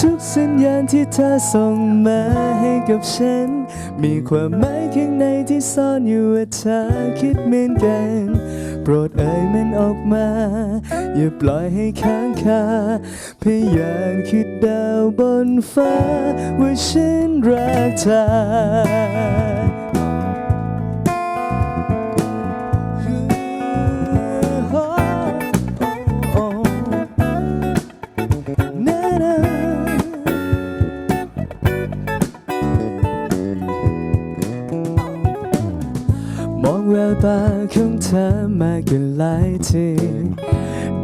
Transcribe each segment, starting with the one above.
ทุกสัญญาณที่เธอส่งมาให้กับฉัน มีความหมายข้างในที่ซ่อนอยู่ว่าเธอคิดเหมือนกัน โปรดเอ่ยมันออกมา อย่าปล่อยให้ค้างคาพยานคือดาวบนฟ้า ว่าฉันรักเธอ ตาของเธอมากันหลายที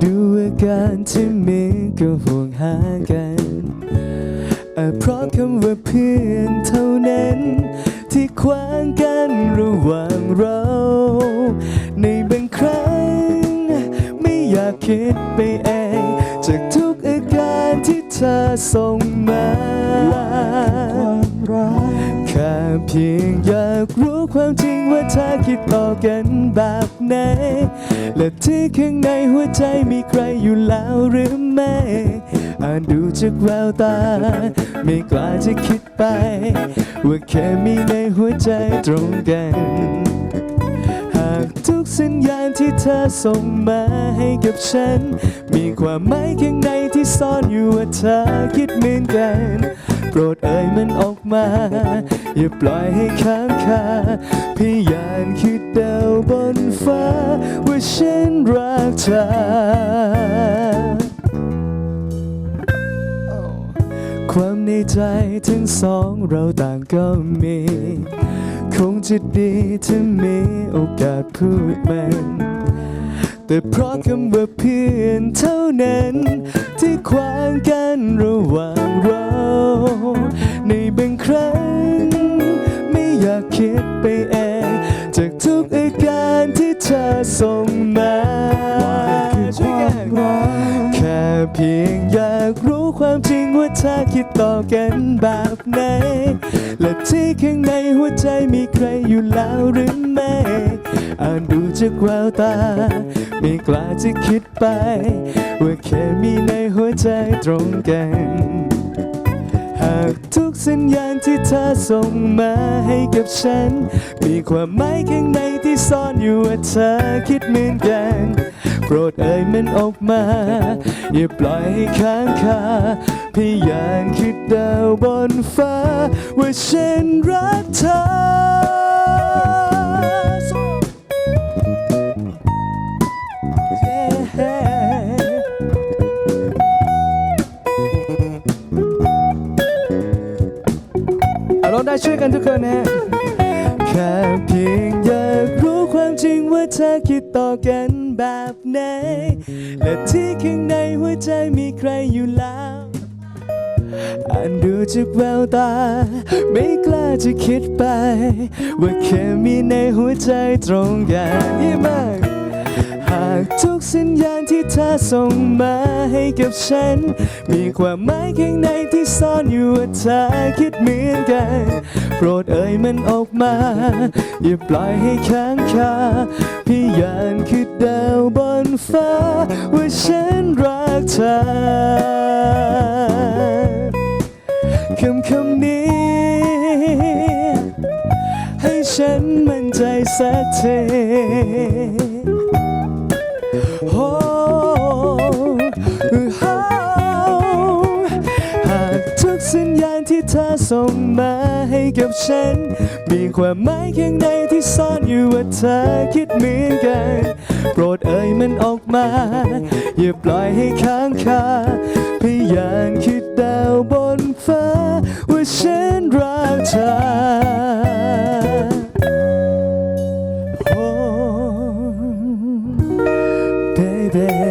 ดูอาการที่มีก็ห่วงหากันอาเพราะคำว่าเพื่อนเท่านั้น ที่ขวางกันระหว่างเรา ในบางครั้ง ไม่อยากคิดไปเองจากทุกอาการที่เธอส่งมาความรัก เพียงอยากรู้ความจริงว่าเธอคิดต่อกันแบบไหน และที่ข้างในหัวใจมีใครอยู่แล้วหรือไม่ อ่านดูจากแววตา ไม่กล้าจะคิดไป ว่าแค่มีในหัวใจตรงกัน หากทุกสัญญาณที่เธอส่งมาให้กับฉัน มีความหมายข้างในที่ซ่อนอยู่ว่าเธอคิดเหมือนกัน โปรดเอ่ยมันออกมา อย่าปล่อยให้ค้างคาพยานคือดาวบนฟ้า ว่าฉันรักเธอ ความในใจทั้งสองเราต่างก็มี คงจะดีถ้ามีโอกาสพูดมันแต่เพราะคำว่าเพื่อนเท่านั้น ที่ขวางกันระหว่างเรา ในบางครั้ง คิดไปเอง จากทุกอาการที่เธอส่งมาช่วยกันแค่เพียงอยากรู้ความจริงว่าเธอคิดต่อกันแบบไหน และที่ข้างในหัวใจมีใครอยู่แล้วหรือไม่อ่านดูจากแววตา ไม่กล้าจะคิดไป ว่าแค่มีในหัวใจตรงกัน หากทุกสัญญาณที่เธอส่งมาให้กับฉัน มีความหมายข้างในที่ซ่อนอยู่ว่าเธอคิดเหมือนกัน โปรดเอ่ยมันออกมา อย่าปล่อยให้ค้างคาพยานคือดาวบนฟ้า ว่าฉันรักเธอ ช่วยกันทุกคนนะ แค่เพียงอยากรู้ความจริงว่าเธอคิดต่อกันแบบไหน และที่ข้างในหัวใจมีใครอยู่แล้วอ่านดูจากแววตา ไม่กล้าจะคิดไป ว่าแค่มีในหัวใจตรงกันยี่มากหากทุกสั ญาณที่เธอส่งมาให้กับฉัน มีความหมายข้างในที่ซ่อนอยู่ว่าเธอคิดเหมือนกัน โปรดเอ่ยมันออกมา อย่าปล่อยให้ค้างคาพยานคือดาวบนฟ้า ว่าฉันรักเธอคำคำนี้ ให้ฉันมั่นใจสักที ส่งมาให้กับฉัน มีความหมายข้างในที่ซ่อนอยู่ว่าเธอคิดเหมือนกัน โปรดเอ่ยมันออกมา อย่าปล่อยให้ค้างคาพยายามคิดดาวบนฟ้า ว่าฉันรักเธอเบ